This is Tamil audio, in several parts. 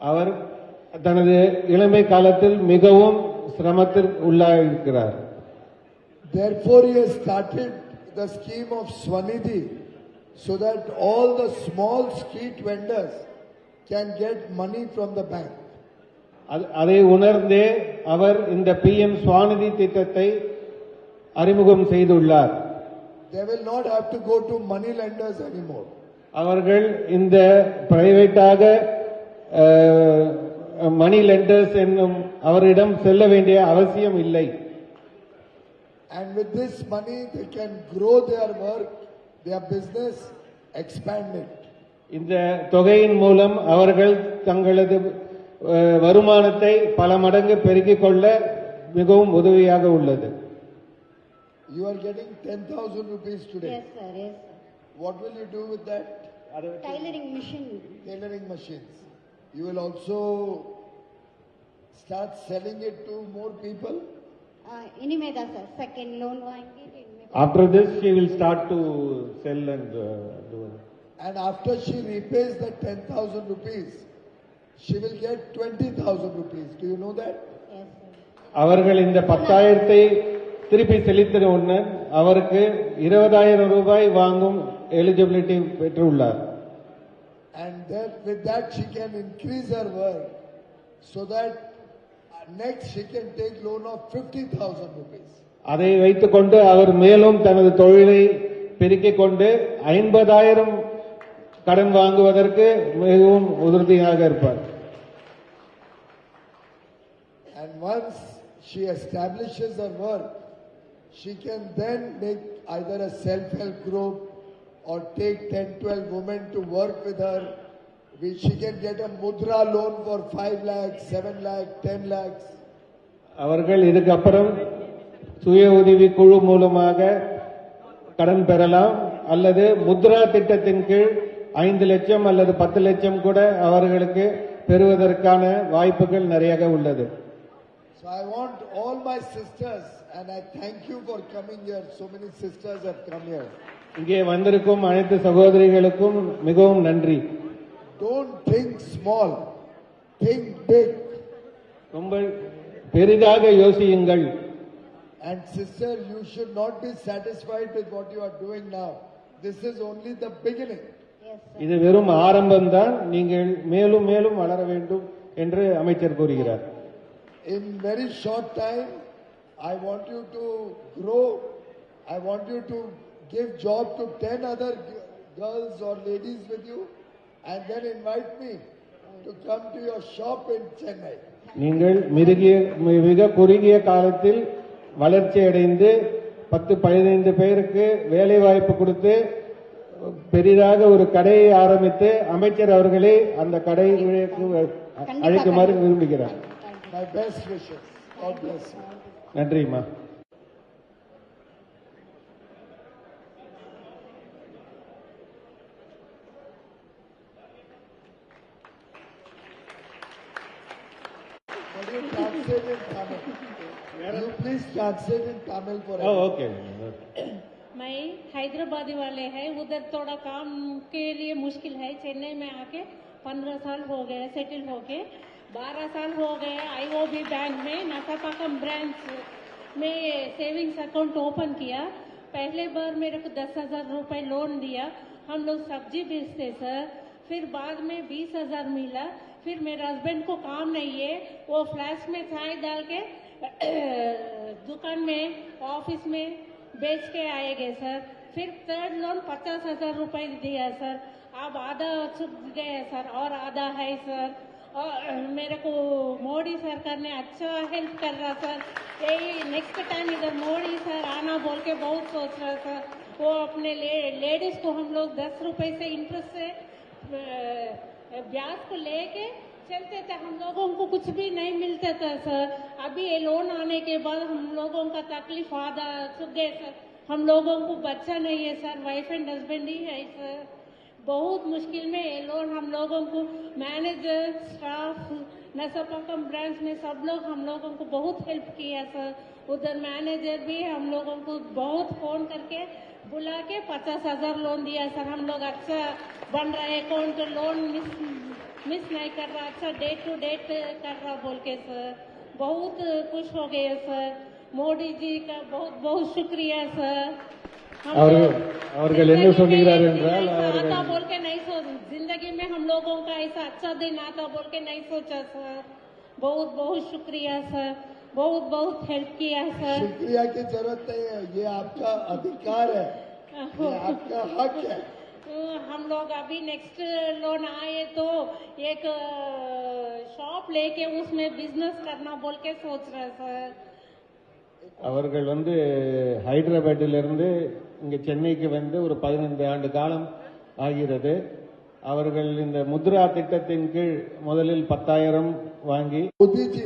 அவர் தனது இளமை காலத்தில் மிகவும் சிரமத்திற்கு உள்ளாயிருக்கிறார் Therefore, he has started the scheme of Swanidhi so that all the small street vendors can get money from the bank. அதை உணர்ந்தே அவர் இந்த பி எம் சுவாநிதி திட்டத்தை அறிமுகம் செய்துள்ளார் They will not have to go to money lenders anymore. அவர்கள் இந்த பிரைவேட்டாக மணி லெண்டர்ஸ் என்னும் அவரிடம் செல்ல வேண்டிய அவசியம் இல்லை And with this money, they can grow their work, their business, expand it. இந்த தொகையின் மூலம் அவர்கள் தங்களது வருமானத்தை பல மடங்கு பெருக்கிக் கொள்ள மிகவும் உதவியாக உள்ளது You are getting 10,000 rupees today. Yes, sir. Yes, sir. What will you do with that? Tailoring machine. Tailoring machines. You will also start selling it to more people. Uh, இனிமேதான் சார் செகண்ட் லோன் வாங்கி இனிமே after this she will start to sell and And after she repays the 10,000 rupees, she will get 20,000 rupees. Do you know that? Yes sir அவர்கள் இந்த பத்தாயிரத்தை திருப்பி செலுத்தின உடனே அவருக்கு இருபதாயிரம் ரூபாய் வாங்கும் எலிஜிபிலிட்டி பெற்றுள்ளார் And that with that she can increase her work so that uh, next she can take loan of 50,000 rupees. அதை வைத்துக்கொண்டு அவர் மேலும் தனது தொழிலை பெருக்கிக் கொண்டு ஐம்பதாயிரம் கடன் வாங்குவதற்கு மிகவும் உறுதியாக இருப்பார் And once she establishes her work, she can then make either a self-help group or take 10, 12 women to work with her. We- She can get a mudra loan for 5 lakhs, 7 lakhs, 10 lakhs. அவர்கள் இதுக்கப்புறம் சுய உதவி குழு மூலமாக கடன் பெறலாம் அல்லது முத்ரா திட்டத்தின் கீழ் ஐந்து லட்சம் அல்லது பத்து லட்சம் கூட அவர்களுக்கு பெறுவதற்கான வாய்ப்புகள் நிறைய உள்ளது So I want all my sisters, and I thank you for coming here. So many sisters have come here. இங்கே வந்திருக்கும் அனைத்து சகோதரிகளுக்கும் மிகவும் நன்றி Don't think small, think big. ரொம்ப பெரிதாக யோசியுங்கள் And sister, you should not be satisfied with what you are doing now. This is only the beginning. Yes sir இது வெறும் ஆரம்பம்தான் நீங்கள் மேலும் மேலும் வளர வேண்டும் என்று அமைச்சர் கூறுகிறார் In very short time, I want you to grow. I want you to give job to 10 other g- girls or ladies with you And then invite me to come to your shop in Chennai. நீங்கள் மிருகிய மிக குறுகிய காலத்தில் வளர்ச்சி அடைந்து பத்து பதினைந்து பேருக்கு வேலை வாய்ப்பு கொடுத்து பெரிதாக ஒரு கடையை ஆரம்பித்து அமைச்சர் அவர்களே அந்த கடைக்கு அழைக்குமாறு விரும்புகிறார் My best wishes. God bless you. நன்றிம்மா translate in Tamil. You please translate in Tamil for us. Oh, okay. मैं हैदराबादी वाले हैं उधर थोड़ा काम के लिए मुश्किल है चेन्नई में आके पंद्रह साल हो गए सेटल हो गए बारह साल हो गए आईओबी बैंक में नासापाकम ब्रांच में सेविंग्स अकाउंट ओपन किया पहले बार मेरे को दस हज़ार रुपये लोन दिया हम लोग सब्ज़ी बेचते सर फिर बाद में बीस हज़ार मिला फिर मेरे हस्बैंड को काम नहीं है। वो फ्लैश में चाय डाल के दुकान में ऑफ़िस में बेच के आएँगे सर फिर थर्ड लोन पचास हज़ार रुपये दिया सर अब आधा चुक गए सर और आधा है सर और मेरे को मोदी सरकार ने अच्छा हेल्प कर रहा सर यही नेक्स्ट टाइम इधर मोदी सर आना बोल के बहुत सोच रहा सर वो अपने ले, लेडीज़ को हम लोग दस रुपए से इंटरेस्ट से ब्याज को लेके चलते थे। हम लोगों को कुछ भी नहीं मिलता था, सर। अभी ये लोन आने के बाद हम लोगों का तकलीफ़ आधा चुक गए सर। हम लोगों को बच्चा नहीं है, सर। वाइफ एंड हस्बैंड ही है, सर। बहुत मुश्किल में ये लोन हम लोगों को मैनेजर स्टाफ नसपाकम ब्रांच में सब लोग हम लोगों को बहुत हेल्प किया, सर। उधर मैनेजर भी हम लोगों को बहुत फ़ोन करके बुला के पचास हज़ार लोन दिया सर। हम लोग अच्छा बन रहा है। अकाउंट लोन मिस मिस नहीं कर रहा। अच्छा डेट टू डेट कर रहा बोल के सर। बहुत खुश हो गए सर। मोदी जी का बहुत बहुत शुक्रिया सर। आता बोल के नहीं सोच ज़िंदगी में हम लोगों का ऐसा अच्छा दिन आता बोल के नहीं सोचा सर। बहुत बहुत शुक्रिया सर। बहुत बहुत हेल्प किया सर शुक्रिया की जरूरत नहीं है ये आपका अधिकार है ये आपका हक है तो हम लोग अभी नेक्स्ट लोन आए तो एक शॉप लेके उसमें बिजनेस करना बोल के सोच रहे सर அவர்கள் வந்து ஹைதராபாத்திலிருந்து இங்க சென்னைக்கு வந்து ஒரு பதினைந்து ஆண்டு காலம் ஆகிறது அவர்கள் இந்த முத்ரா திட்டத்தின் கீழ் முதலில் பத்தாயிரம் வாங்கி मोदी जी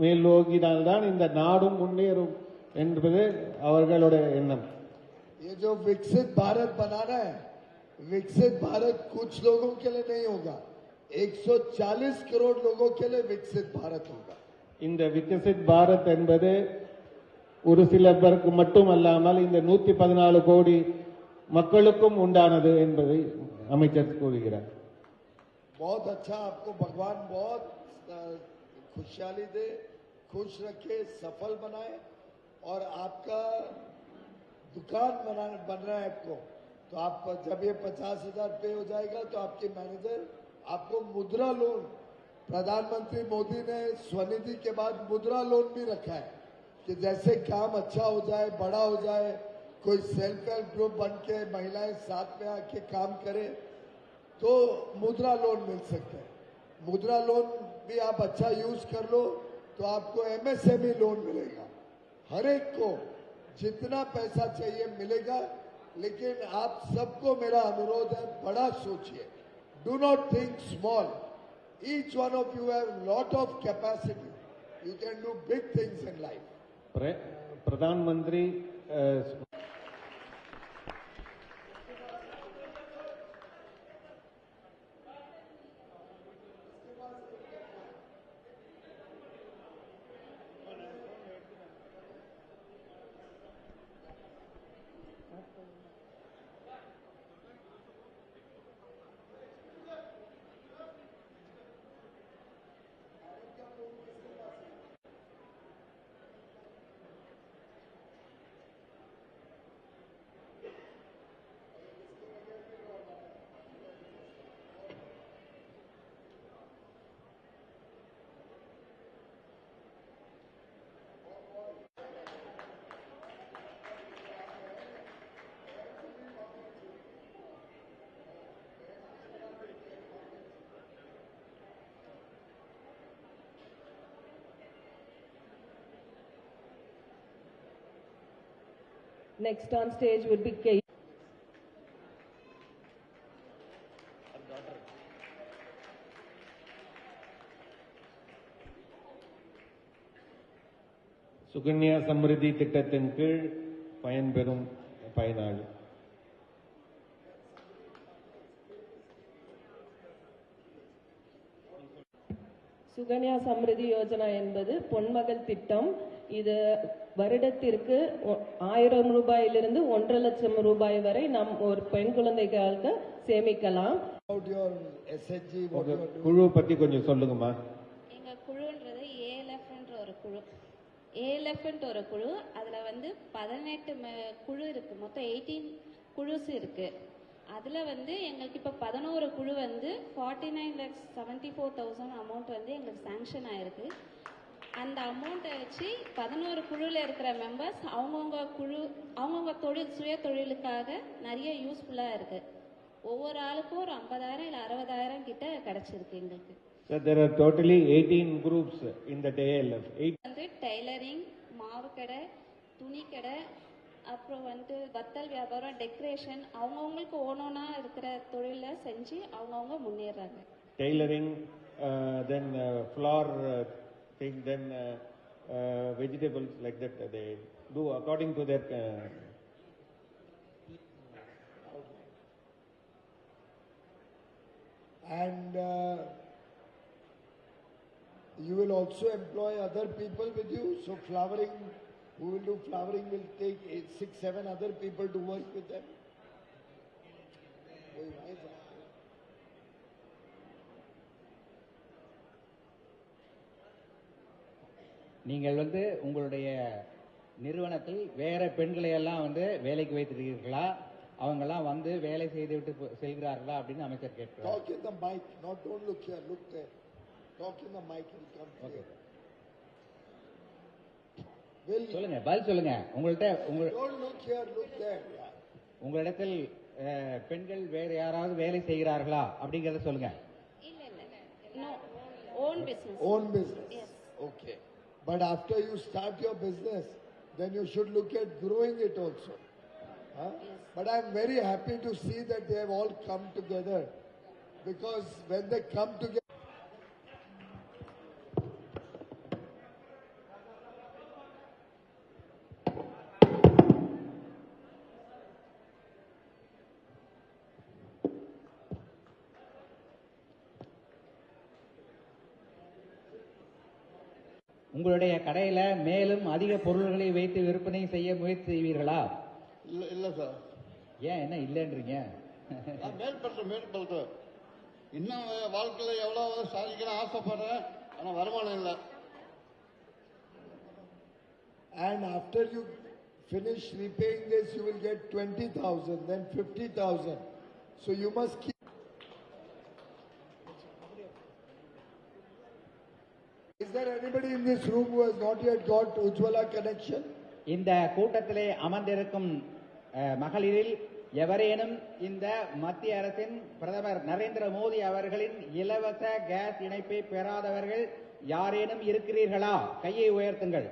மேலோங்கினால்தான் இந்த நாடும் முன்னேறும் என்பது அவர்களோட எண்ணம் ये जो विकसित भारत बनाना है विकसित भारत कुछ लोगों के लिए नहीं होगा 140 करोड़ लोगों के लिए विकसित भारत होगा இந்த விகசித் பாரத் என்பது ஒரு சில பேருக்கு மட்டும் அல்லாமல் இந்த நூத்தி பதினாலு கோடி மக்களுக்கும் உண்டானது என்பதை அமைச்சர் கூறுகிறார் बहुत अच्छा आपको भगवान बहुत अ, खुशहाली दे, खुश रखे, सफल बनाए और आपका दुकान बना, बन रहा है आपको। तो आप जब ये पचास हज़ार पे हो जाएगा तो आपके मैनेजर आपको मुद्रा लोन, प्रधानमंत्री मोदी ने स्वनिधि के बाद मुद्रा लोन भी रखा है कि जैसे काम अच्छा हो जाए, बड़ा हो जाए, कोई सेल्फ हेल्प ग्रुप बन के महिलाएँ साथ में आके काम करे तो मुद्रा लोन मिल सकता है। मुद्रा लोन भी आप अच्छा यूज़ कर लो तो आपको एमएसएमई लोन मिलेगा। हर एक को जितना पैसा चाहिए मिलेगा, लेकिन आप सबको मेरा अनुरोध है, बड़ा सोचिए। Do not think small each one of you have lot of capacity you can do big things in life பிர- Next on stage would be K. Sukanya Samriddhi திட்டத்தின் கீழ் பயன்பெறும் பயனாளி சுகன்யா சம்ருதி யோஜனா என்பது பொன்மகள் திட்டம் இது வருடத்திற்கு ஆயிரம் ரூபாயிலிருந்து ஒன்றரை லட்சம் ரூபாய் வரை நம் ஒரு பெண் குழந்தைகளுக்கு சேமிக்கலாம். குழு பத்தி கொஞ்சம் சொல்லுங்கம்மா. எங்கள் குழுன்றது ஏஎல்எஃப்ன்ற ஒரு குழு. ஏஎல்எஃப்ன்ற ஒரு குழு. அதில் வந்து பதினெட்டு ம- குழு இருக்குது மொத்தம் எயிட்டீன் குழுஸ் இருக்குது அதில் வந்து எங்களுக்கு இப்போ பதினோரு குழு வந்து forty nine lakhs seventy four thousand amount வந்து எங்களுக்கு சேங்ஷன் ஆயிருக்கு. அந்த அமௌண்ட்டை வச்சு பதினோரு குழுவில் இருக்கிற மெம்பர்ஸ் அவங்கவுங்க குழு அவங்கவுங்க தொழில் சுய தொழிலுக்காக நிறைய யூஸ்ஃபுல்லாக இருக்குது ஒவ்வொரு ஆளுக்கும் ஒரு ஐம்பதாயிரம் இல்லை அறுபதாயிரம் கிட்ட கிடச்சிருக்கு எங்களுக்கு. Are totally 18 groups in the ALF. Eight வந்து டெய்லரிங் மாவு கடை துணி கடை அப்புறம் வந்து வத்தல் வியாபாரம் டெக்கரேஷன் அவங்கவுங்களுக்கு ஓனோனா இருக்கிற தொழிலை செஞ்சு அவங்கவுங்க முன்னேறாங்க. Tailoring, uh, then then uh, uh, vegetables like that. uh, They do according to their. And you will also employ other people with you. So flowering, who will do flowering will take eight, six, seven other people to work with them. நீங்கள் வந்து உங்களுடைய நிறுவனத்தில் வேற பெண்களை எல்லாம் வந்து வேலைக்கு வைத்திருக்கிறீர்களா? அவங்கெல்லாம் வந்து வேலை செய்துவிட்டு போ- செல்கிறார்களா அப்படின்னு அமைச்சர் கேட்கிறார். The mic, not don't look here, look there. Talk in the mic, it'll come clear. Will, சொல்லுங்க பதில் சொல்லுங்க. உங்கள்ட்ட உங்க. உங்களிடத்தில் பெண்கள் வேற யாராவது வேலை செய்கிறார்களா? அப்படிங்கறத சொல்லுங்க. இல்ல இல்ல. No own business. Yes. But after you start your business, then you should look at growing it also. Huh? But I'm very happy to see that they have all come together. Because when they come together, உங்களுடைய கடையில மேலும் அதிக பொருள்களை வைத்து விற்பனை செய்ய முயற்சி செய்வீர்களா இல்ல இல்ல சார் ஏன் என்ன இல்லைன்றீங்க நான் மேற்பட்டு மேற்பட்டு இன்னும் வாழ்க்கையில எவ்வளவு சாதிக்கணும் ஆசைப்படுறேன் ஆனா வருமானம் இல்லை and after you finish repaying this, you will get 20,000, then 50,000. So you must keep. Is there anybody in this room who has not yet got Ujjwala connection? இந்த கூட்டத்திலே அமர்ந்திருக்கும் மகளிரில் எவரேனும் இந்த மத்திய அரசின் பிரதமர் நரேந்திர மோடி அவர்களின் இலவச கேஸ் இணைப்பை பெறாதவர்கள் யாரேனும் இருக்கிறீர்களா கையை உயர்த்துங்கள்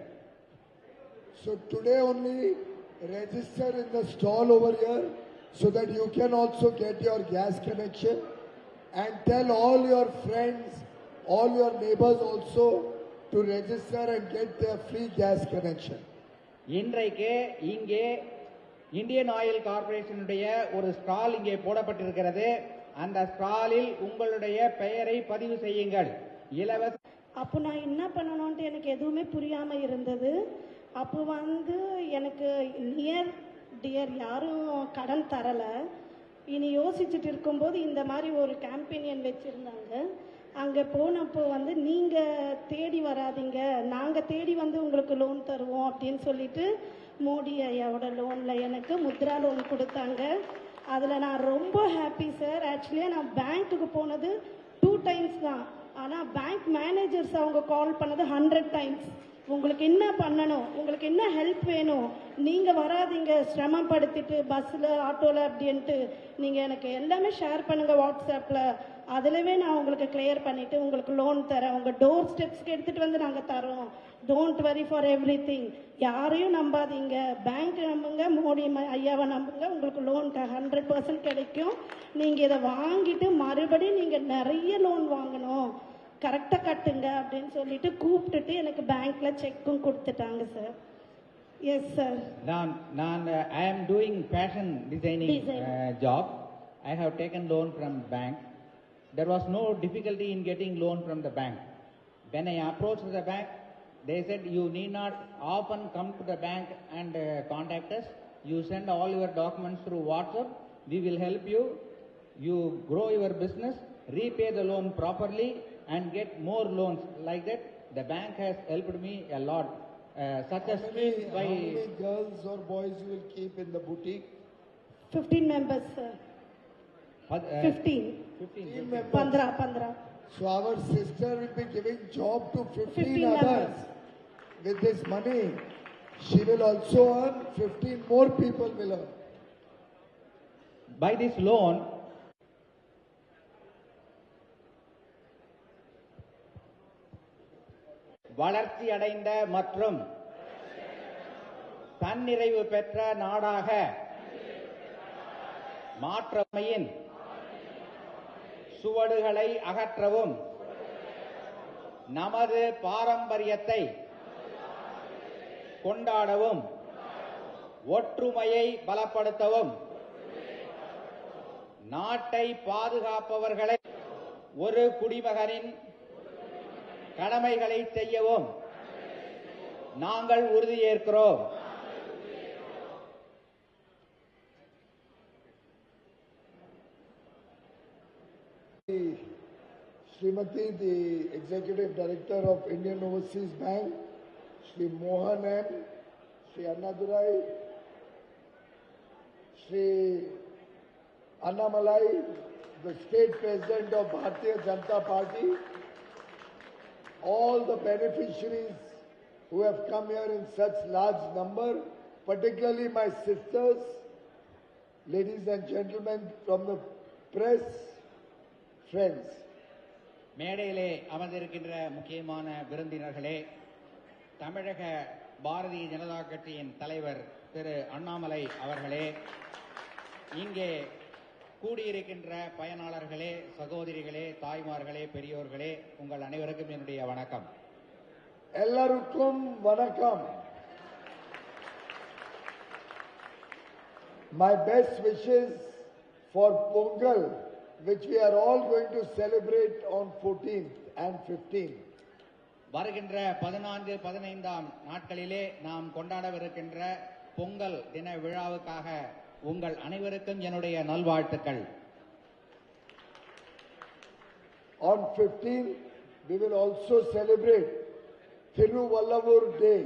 So today only register in the stall over here so that you can also get your gas connection and tell all your friends, all your neighbors also to register and get their free gas connection. இன்றைக்கு இங்கே இந்தியன் ஆயில் கார்ப்பரேஷனுடைய ஒரு ஸ்டால் இங்கே போடப்பட்டிருக்கிறது. அந்த ஸ்டாலில் உங்களுடைய பெயரை பதிவு செய்யுங்கள். இலவச அப்போ நான் என்ன பண்ணணும்ட்டு எனக்கு எதுவுமே புரியாம இருந்தது. அப்போ வந்து எனக்கு நியர் டியர் யாரும் கடன் தரல. இனி யோசிச்சுட்டு இருக்கும்போது இந்த மாதிரி ஒரு கேம்பெயினியன் வச்சிருந்தாங்க. அங்கே போனப்போ வந்து நீங்கள் தேடி வராதீங்க. நாங்கள் தேடி வந்து உங்களுக்கு லோன் தருவோம் அப்படின்னு சொல்லிட்டு மோடி ஐயாவோட லோனில் எனக்கு முத்ரா லோன் கொடுத்தாங்க. அதில் நான் ரொம்ப ஹாப்பி சார் ஆக்சுவலியாக நான் பேங்க்குக்கு போனது டூ டைம்ஸ் தான். ஆனால் பேங்க் மேனேஜர்ஸ் அவங்க கால் பண்ணது ஹண்ட்ரட் டைம்ஸ் உங்களுக்கு என்ன பண்ணணும்? உங்களுக்கு என்ன ஹெல்ப் வேணும்? நீங்கள் வராதீங்க. சிரமப்படுத்திட்டு பஸ்ஸில் ஆட்டோவில் அப்படின்ட்டு. நீங்கள் எனக்கு எல்லாமே ஷேர் பண்ணுங்கள் வாட்ஸ்அப்பில் அதுலவே நான் உங்களுக்கு கிளியர் பண்ணிட்டு உங்களுக்கு லோன் தரேன். உங்க டோர் ஸ்டெப்ஸ்க்கு எடுத்துட்டு வந்து நாங்க தரோம். Don't worry for every thing யாரையும் நம்பாதீங்க. பேங்க் நம்புங்க மோடி ஐயாவை நம்புங்க. உங்களுக்கு லோன் ஹண்ட்ரட் பர்சன்ட் கிடைக்கும். நீங்க இதை வாங்கிட்டு மறுபடியும் நீங்க நிறைய லோன் வாங்கணும். கரெக்டா கட்டுங்க அப்படின்னு சொல்லிட்டு கூப்பிட்டுட்டு எனக்கு பேங்க்ல செக்கும் கொடுத்துட்டாங்க சார் எஸ் சார் நான் நான் ஐ fashion designing Design. uh, job. I have taken loan from bank. there was no difficulty in getting loan from the bank. When I approached the bank, they said you need not often come to the bank and uh, contact us. You send all your documents through WhatsApp. We will help you. You grow your business, repay the loan properly and get more loans. Like that, the bank has helped me a lot. Uh, such how as many, by how many girls or boys you will keep in the boutique? 15 members, sir. 15, 15 15. members. Bandra Bandra So our sister will be giving job to 15, 15 others. members. With this money, she will also earn, 15 more people will earn. By this loan, வளர்ச்சி அடைந்த மற்றும் தன்னிறைவு பெற்ற நாடாக மாற்றமையின் சுவடுகளை அகற்றவும். நமது பாரம்பரியத்தை கொண்டாடவும். ஒற்றுமையை பலப்படுத்தவும். நாட்டை பாதுகாப்பவர்களை ஒரு குடிமகனின் கடமைகளை செய்யவும். நாங்கள் உறுதியேற்கிறோம். Srimati, the Executive Director of Indian Overseas Bank, Sri Mohan M, Sri Annadurai, Sri Annamalai, the State President of Bharatiya Janata Party, all the beneficiaries who have come here in such large number, particularly my sisters, ladies and gentlemen from the press, friends. மேடையிலே அமர்ந்திருக்கின்ற முக்கியமான விருந்தினர்களே தமிழக பாரதிய ஜனதா கட்சியின் தலைவர் திரு அண்ணாமலை அவர்களே இங்கே கூடியிருக்கின்ற பயனாளர்களே சகோதரிகளே தாய்மார்களே பெரியோர்களே உங்கள் அனைவருக்கும் என்னுடைய வணக்கம். எல்லாருக்கும் வணக்கம். My best wishes for Pongal, which we are all going to celebrate on 14th and 15th. வருகின்ற பதினான்கு பதினைந்தாம் நாட்களிலே நாம் கொண்டாடவிருக்கின்ற பொங்கல் தின விழாவுக்காக உங்கள் அனைவருக்கும் என்னுடைய நல்வாழ்த்துக்கள் On 15th, we will also celebrate Thiruvallavur Day.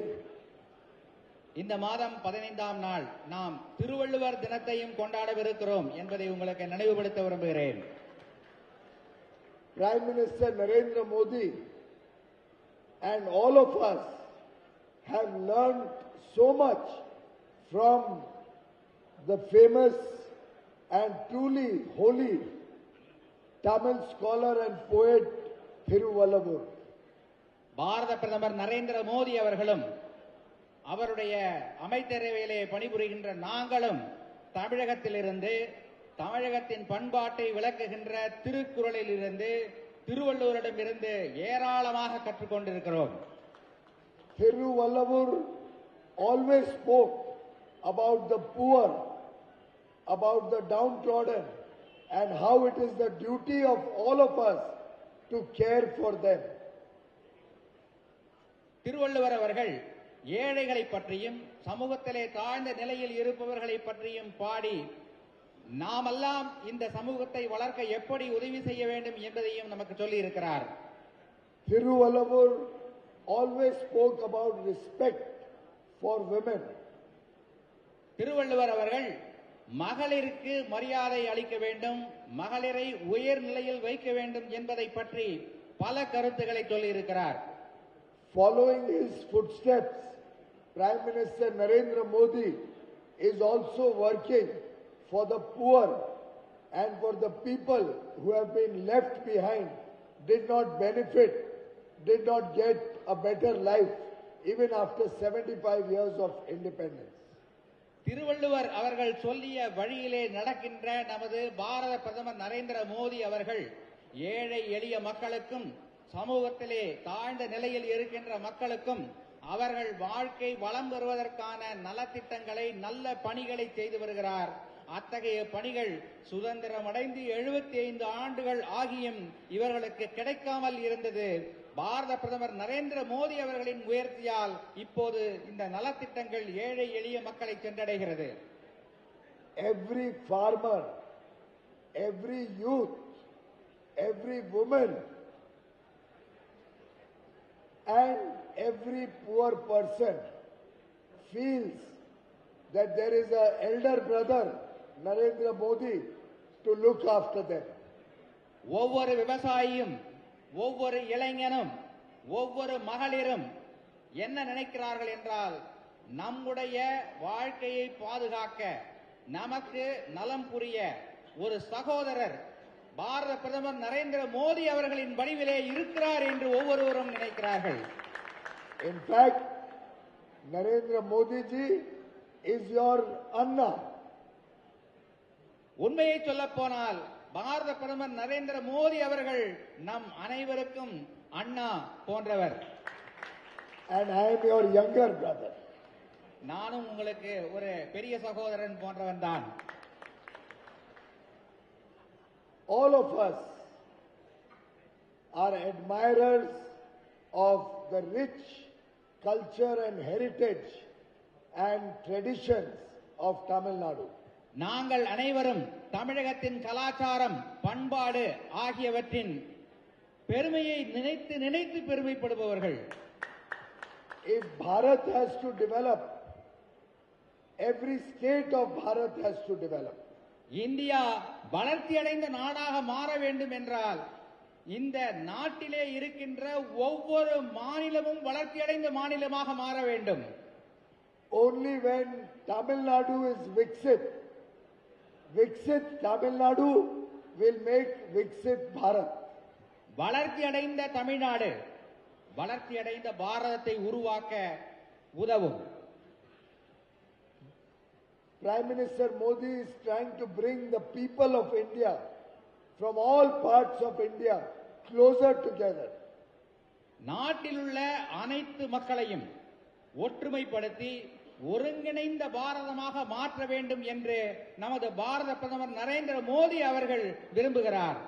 இந்த மாதம் பதினைந்தாம் நாள் நாம் திருவள்ளுவர் தினத்தையும் கொண்டாடவிருக்கிறோம் என்பதை உங்களுக்கு நினைவுபடுத்த விரும்புகிறேன் Prime Minister Narendra Modi and all of us have learned so much from the famous and truly holy Tamil scholar and poet Thiruvallavur. பாரத பிரதமர் நரேந்திர மோடி அவர்களும் அவருடைய அமைச்சரவையிலே பணிபுரிகின்ற நாங்களும் தமிழகத்திலிருந்து தமிழகத்தின் பண்பாட்டை விளக்குகின்ற திருக்குறளிலிருந்து திருவள்ளுவரிடமிருந்து ஏராளமாக கற்றுக்கொண்டிருக்கிறோம் Thiruvallavur always spoke about the poor, about the downtrodden, and how it is the duty of all of us to care for them. Thiruvalluvar அவர்கள் ஏழைகளை பற்றியும் சமூகத்திலே தாழ்ந்த நிலையில் இருப்பவர்களை பற்றியும் பாடி நாமெல்லாம் இந்த சமூகத்தை வளர்க்க எப்படி உதவி செய்ய வேண்டும் என்பதையும் நமக்கு சொல்லி இருக்கிறார் Thiruvallavur always spoke about respect for women. Thiruvalluvar அவர்கள் மகளிருக்கு மரியாதை அளிக்க வேண்டும் மகளிரை உயர் நிலையில் வைக்க வேண்டும் என்பதை பற்றி பல கருத்துக்களை சொல்லி இருக்கிறார் Following his footsteps, Prime Minister Narendra Modi is also working for the poor and for the people who have been left behind, did not benefit, did not get a better life even after 75 years of independence. Thiruvalluvar அவர்கள் சொல்லிய வழியிலே நடக்கின்ற நமது பாரத பிரதமர் நரேந்திர மோடி அவர்கள் ஏழை எளிய மக்களுக்கும் சமூகத்திலே தாழ்ந்த நிலையில் இருக்கின்ற மக்களுக்கும் அவர்கள் வாழ்க்கை வளம் பெறுவதற்கான நலத்திட்டங்களை நல்ல பணிகளை செய்து வருகிறார். அத்தகைய பணிகள் சுதந்திரம் அடைந்து எழுபத்தி ஐந்து ஆண்டுகள் ஆகியும் இவர்களுக்கு கிடைக்காமல் இருந்தது. பாரத பிரதமர் நரேந்திர மோடி அவர்களின் முயற்சியால் இப்போது இந்த நலத்திட்டங்கள் ஏழை எளிய மக்களை சென்றடைகிறது. Every farmer every youth every woman and every poor person feels that there is an elder brother, Narendra Modi, to look after them. ஒவ்வொரு விவசாயியும் ஒவ்வொரு இளைஞனும் ஒவ்வொரு மகளிரும் என்ன நினைக்கிறார்கள் என்றால் நம்முடைய வாழ்க்கையை பாதுகாக்க நமக்கு நலம் புரிய ஒரு சகோதரர் பாரத பிரதமர் நரேந்திர மோடி அவர்களின் வடிவிலே இருக்கிறார் என்று ஒவ்வொருவரும் நினைக்கிறார்கள் Narendra Modi ji is your Anna. உண்மையை சொல்ல போனால் பாரத பிரதமர் நரேந்திர மோடி அவர்கள் நம் அனைவருக்கும் அண்ணா போன்றவர் and I am your younger brother. நானும் உங்களுக்கு ஒரு பெரிய சகோதரன் போன்றவன் தான் All of us are admirers of the rich culture and heritage and traditions of Tamil Nadu. நாங்கள் அனைவரும் தமிழகத்தின் கலாச்சாரம் பண்பாடு ஆகியவற்றின் பெருமையை நினைத்து நினைத்து பெருமைப்படுபவர்கள் If Bharat has to develop, every state of Bharat has to develop. India வளர்ச்சியடைந்த நாடாக மாற வேண்டும் என்றால் இந்த நாட்டிலே இருக்கின்ற ஒவ்வொரு மாநிலமும் வளர்ச்சியடைந்த மாநிலமாக மாற வேண்டும் Only when Tamil Nadu is Viksit, Viksit Tamil Nadu will make Viksit Bharat. வளர்ச்சியடைந்த தமிழ்நாடு வளர்ச்சியடைந்த பாரதத்தை உருவாக்க உதவும் Prime Minister Modi is trying to bring the people of India from all parts of India closer together. நாட்டில் உள்ள அனைத்து மக்களையும் ஒற்றுமைப்படுத்தி ஒருங்கிணைந்த பாரதமாக மாற்ற வேண்டும் என்று நமது பாரத பிரதமர் நரேந்திர மோடி அவர்கள் விரும்புகிறார்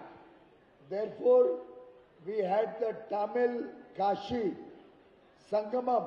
Therefore, we had the Tamil Kashi Sangamam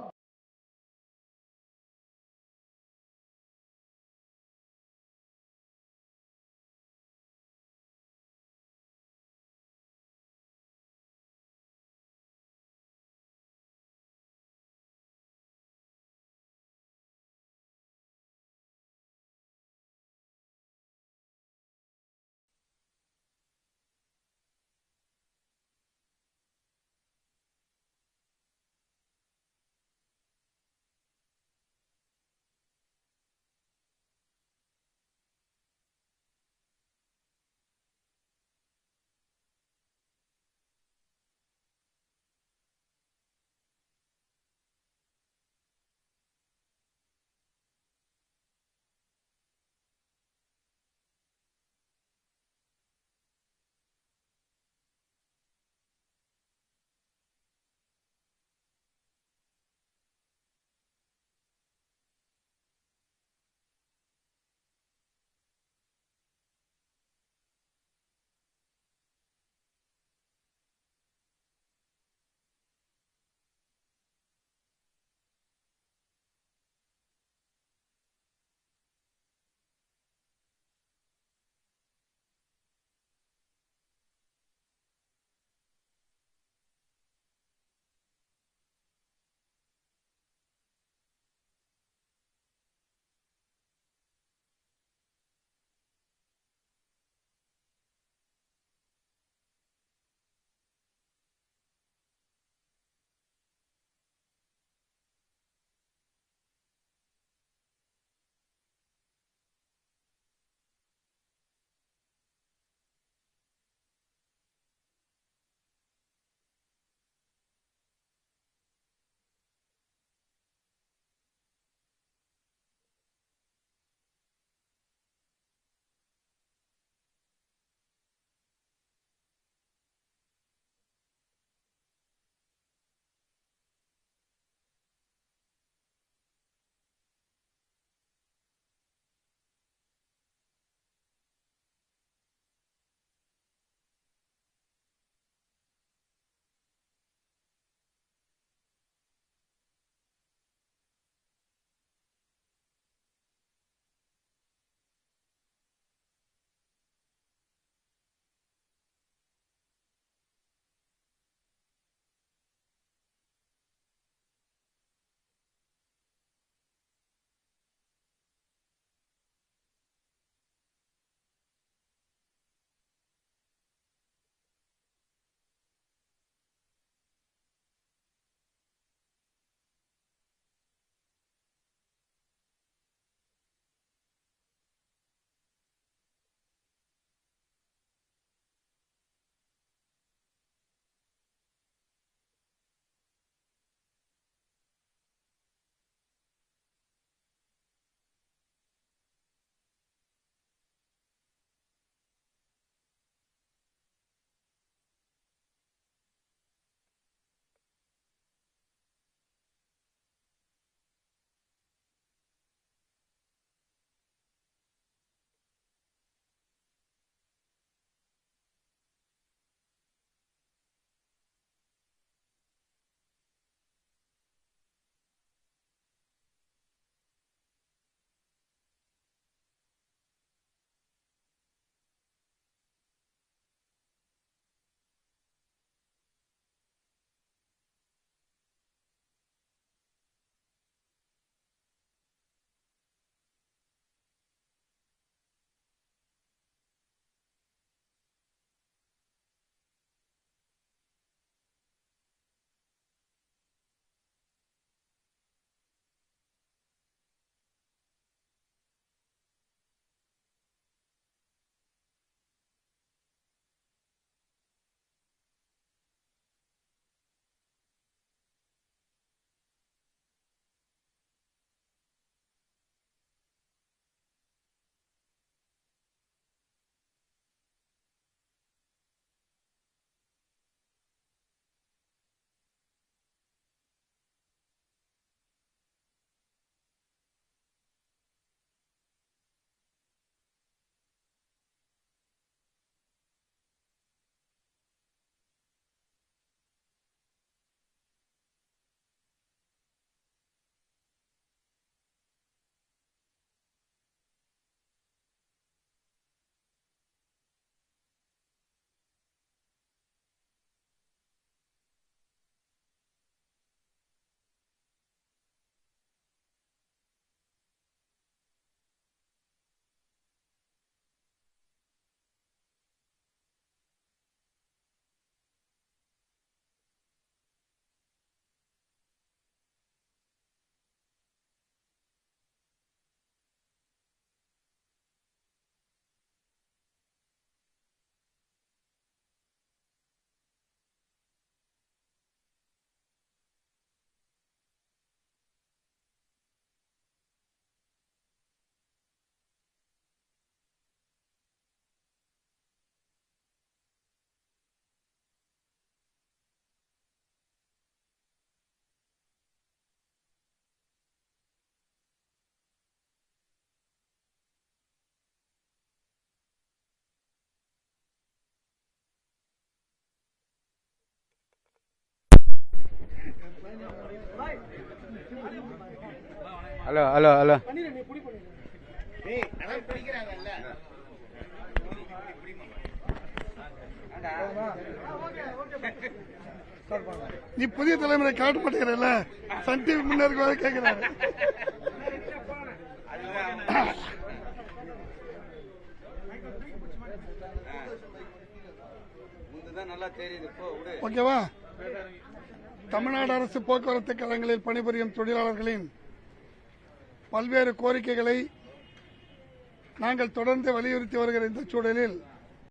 hello hello hello. நீ புதிய தலைமுறை காட்ட மாட்டேங்கிறல்ல சன் டிவி முன்னேற்கு வர கேட்கிறாரு தெரியுது ஓகேவா? தமிழ்நாடு அரசு போக்குவரத்து கழகங்களில் பணிபுரியும் தொழிலாளர்களின் பல்வேறு கோரிக்கைகளை நாங்கள் தொடர்ந்து வலியுறுத்தி வருகிற இந்த சூழலில்